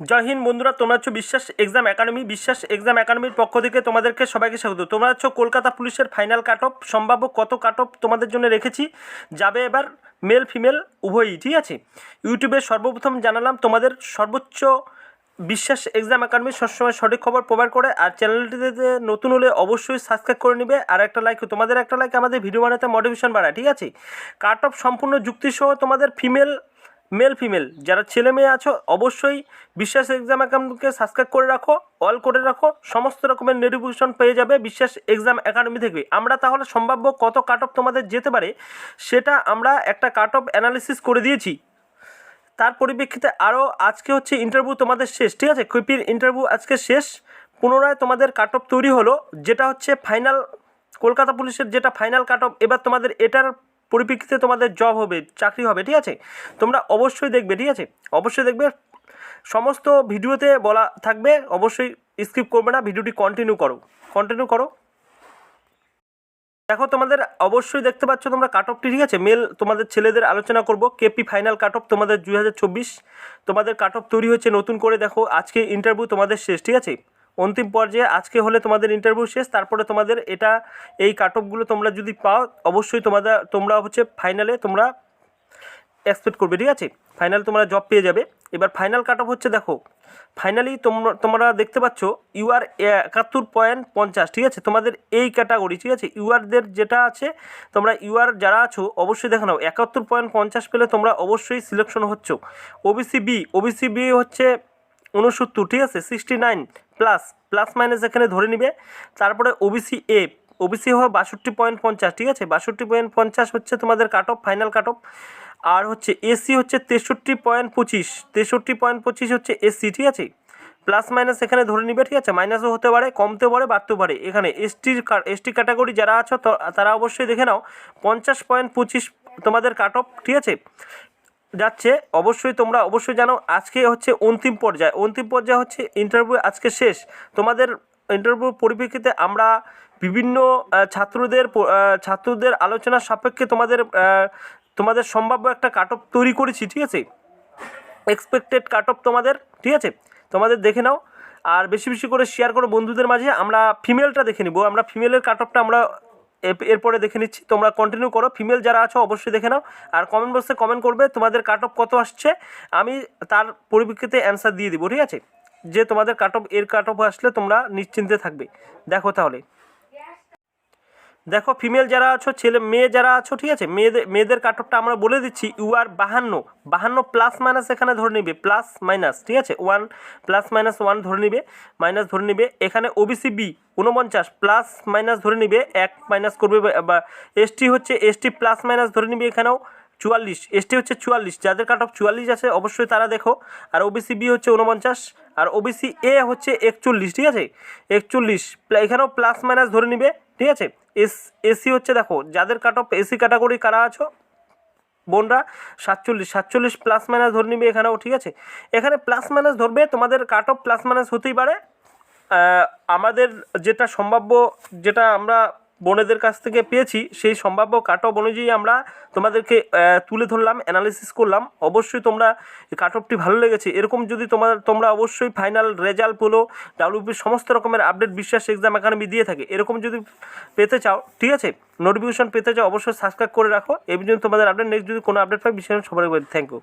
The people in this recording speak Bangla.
জয় হিন্দ বন্ধুরা, তোমরা হচ্ছে বিশ্বাস এক্সাম একাডেমি। বিশ্বাস এক্সাম একাডেমির পক্ষ থেকে তোমাদেরকে সবাইকে স্বাগত। তোমরা হচ্ছে কলকাতা পুলিশের ফাইনাল কাট অফ সম্ভাব্য কত কাট অফ তোমাদের জন্য রেখেছি। যাবে এবার মেল, ফিমেল, উভয়ই, ঠিক আছে? ইউটিউবে সর্বপ্রথম জানালাম তোমাদের সর্বোচ্চ বিশ্বাস এক্সাম একাডেমি, সবসময় সঠিক খবর প্রোভাইড করে। আর চ্যানেলটিতে নতুন হলে অবশ্যই সাবস্ক্রাইব করে নেবে। আর একটা লাইক তোমাদের একটা লাইক আমাদের ভিডিও বানাতে মোটিভেশন বাড়ায়, ঠিক আছে? কাট অফ সম্পূর্ণ যুক্তিসহ তোমাদের ফিমেল মেল ফিমেল যারা ছেলে মেয়ে আছো, অবশ্যই বিশ্বাস এক্সাম একাডেমিকে সাবস্ক্রাইব করে রাখো অল করে রাখো, সমস্ত রকমের নোটিফিকেশন পেয়ে যাবে বিশ্বাস এক্সাম একাডেমি থেকে। আমরা তাহলে সম্ভাব্য কত কাট অফ তোমাদের যেতে পারে, সেটা আমরা একটা কাট অফ অ্যানালিসিস করে দিয়েছি। তার পরিপ্রেক্ষিতে আরও আজকে হচ্ছে ইন্টারভিউ তোমাদের শেষ, ঠিক আছে? কুইপির ইন্টারভিউ আজকে শেষ। পুনরায় তোমাদের কাট অফ তৈরি হলো, যেটা হচ্ছে ফাইনাল কলকাতা পুলিশের যেটা ফাইনাল কাট অফ এবার তোমাদের এটার পরিপ্রেক্ষিতে তোমাদের জব হবে, চাকরি হবে, ঠিক আছে? তোমরা অবশ্যই দেখবে, ঠিক আছে? অবশ্যই দেখবে, সমস্ত ভিডিওতে বলা থাকবে, অবশ্যই স্কিপ করবে না, ভিডিওটি কন্টিনিউ করো কন্টিনিউ করো। দেখো তোমাদের, অবশ্যই দেখতে পাচ্ছ তোমরা কাট অফটি ঠিক আছে? মেল তোমাদের ছেলেদের আলোচনা করব কেপি ফাইনাল কাট অফ তোমাদের দুই হাজার চব্বিশ। তোমাদের কাট অফ তৈরি হয়েছে, নতুন করে দেখো, আজকে ইন্টারভিউ তোমাদের শেষ, ঠিক আছে? অন্তিম পর্যায়ে আজকে হলে তোমাদের ইন্টারভিউ শেষ, তারপরে তোমাদের এটা, এই কাট অফগুলো তোমরা যদি পাও, অবশ্যই তোমাদের, তোমরা হচ্ছে ফাইনালে তোমরা এক্সপেক্ট করবে, ঠিক আছে? ফাইনাল তোমরা জব পেয়ে যাবে। এবার ফাইনাল কাট অফ হচ্ছে দেখো ফাইনালি তোমরা তোমরা দেখতে পাচ্ছ ইউআর একাত্তর পয়েন্ট পঞ্চাশ, ঠিক আছে? তোমাদের এই ক্যাটাগরি ঠিক আছে? ইউআরদের যেটা আছে, তোমরা ইউআর যারা আছো, অবশ্যই দেখে নাও, একাত্তর পয়েন্ট পঞ্চাশ পেলে তোমরা অবশ্যই সিলেকশন হচ্ছ। ওবিসি বি ওবিসি বি হচ্ছে উনসত্তর ঠিক আছে? Sixty nine plus plus minus এখানে ধরে নিবে। তারপরে ওবিসি এ ওবিসি হওয়া বাষট্টি পয়েন্ট পঞ্চাশ, ঠিক আছে? বাষট্টি পয়েন্ট পঞ্চাশ হচ্ছে তোমাদের cut off final cut off আর হচ্ছে এসি হচ্ছে তেষট্টি পয়েন্ট পঁচিশ, তেষট্টি পয়েন্ট পঁচিশ হচ্ছে এসি ঠিক আছে? প্লাস মাইনাস এখানে ধরে নিবে, ঠিক আছে? মাইনাসও হতে পারে, কমতেও পারে, বাড়তেও পারে। এখানে এসটির এসটি ক্যাটাগরি যারা আছো তারা অবশ্যই দেখে নাও, পঞ্চাশ পয়েন্ট পঁচিশ তোমাদের কাট অফ ঠিক আছে? যাচ্ছে, অবশ্যই তোমরা অবশ্যই জানো, আজকে হচ্ছে অন্তিম পর্যায়ে। অন্তিম পর্যায়ে হচ্ছে ইন্টারভিউ আজকে শেষ। তোমাদের ইন্টারভিউ পরিপ্রেক্ষিতে আমরা বিভিন্ন ছাত্রদের ছাত্রদের আলোচনার সাপেক্ষে তোমাদের তোমাদের সম্ভাব্য একটা কাট অফ তৈরি করেছি, ঠিক আছে? এক্সপেক্টেড কাট অফ তোমাদের, ঠিক আছে? তোমাদের দেখে নাও। আর বেশি বেশি করে শেয়ার করো বন্ধুদের মাঝে। আমরা ফিমেলটা দেখে নিব। আমরা ফিমেলের কাট অফটা আমরা এরপরে দেখে নিচ্ছি। তোমরা কন্টিনিউ করো। ফিমেল যারা আছো, অবশ্যই দেখে নাও। আর কমেন্ট বক্সে কমেন্ট করবে, তোমাদের কাট অফ কত আসছে। আমি তার পরিপ্রেক্ষিতে অ্যান্সার দিয়ে দিব, ঠিক আছে? যে তোমাদের কাট অফ এর কাট অফ আসলে তোমরা নিশ্চিন্তে থাকবে। দেখো তাহলে। দেখো ফিমেল যারা আছো, ছেলে, মেয়ে যারা আছো, ঠিক আছে? মেয়েদের মেয়েদের কাটঅফটা আমরা বলে দিচ্ছি ইউ আর বাহান্ন। বাহান্ন প্লাস মাইনাস এখানে ধরে নিবে প্লাস মাইনাস ঠিক আছে? ওয়ান প্লাস মাইনাস ওয়ান ধরে নিবে মাইনাস ধরে নিবে, এখানে ওবিসি বি উনপঞ্চাশ প্লাস মাইনাস ধরে নিবে, এক মাইনাস করবে, বা- এসটি হচ্ছে এসটি প্লাস মাইনাস ধরে নিবে এখানেও চুয়াল্লিশ এসটি হচ্ছে চুয়াল্লিশ, যাদের কাট অফ চুয়াল্লিশ আছে, অবশ্যই তারা দেখো, আর ওবিসি বি হচ্ছে উনপঞ্চাশ আর ওবিসি এ হচ্ছে একচল্লিশ, ঠিক আছে? একচল্লিশ এখানেও প্লাস মাইনাস ধরে নিবে, ঠিক আছে? এস, এসি হচ্ছে দেখো, যাদের কাট অফ এসি ক্যাটাগরি কারা আছো? বোনরা, সাতচল্লিশ সাতচল্লিশ প্লাস মাইনাস ধরে নিবে এখানেও, ঠিক আছে? এখানে প্লাস মাইনাস ধরবে, তোমাদের কাট অফ প্লাস মাইনাস হতেই পারে। আমাদের যেটা সম্ভাব্য, যেটা আমরা বোনেদের কাছ থেকে পেয়েছি, সেই সম্ভাব্য কাট অফ অনুযায়ী আমরা তোমাদেরকে তুলে ধরলাম অ্যানালিসিস করলাম। অবশ্যই তোমরা কাট অফটি ভালো লেগেছে। এরকম যদি তোমার, তোমরা অবশ্যই ফাইনাল রেজাল্ট বলো ডাব্লিউপির সমস্ত রকমের আপডেট বিশ্বাস এক্সাম একাডেমি দিয়ে থাকে। এরকম যদি পেতে চাও, ঠিক আছে? নোটিফিকেশন পেতে চাও, অবশ্যই সাবস্ক্রাইব করে রাখো। এই জন্য তোমাদের আপডেট নেক্সট যদি কোনো আপডেট পাই, বিশেষ সবাই থ্যাংক ইউ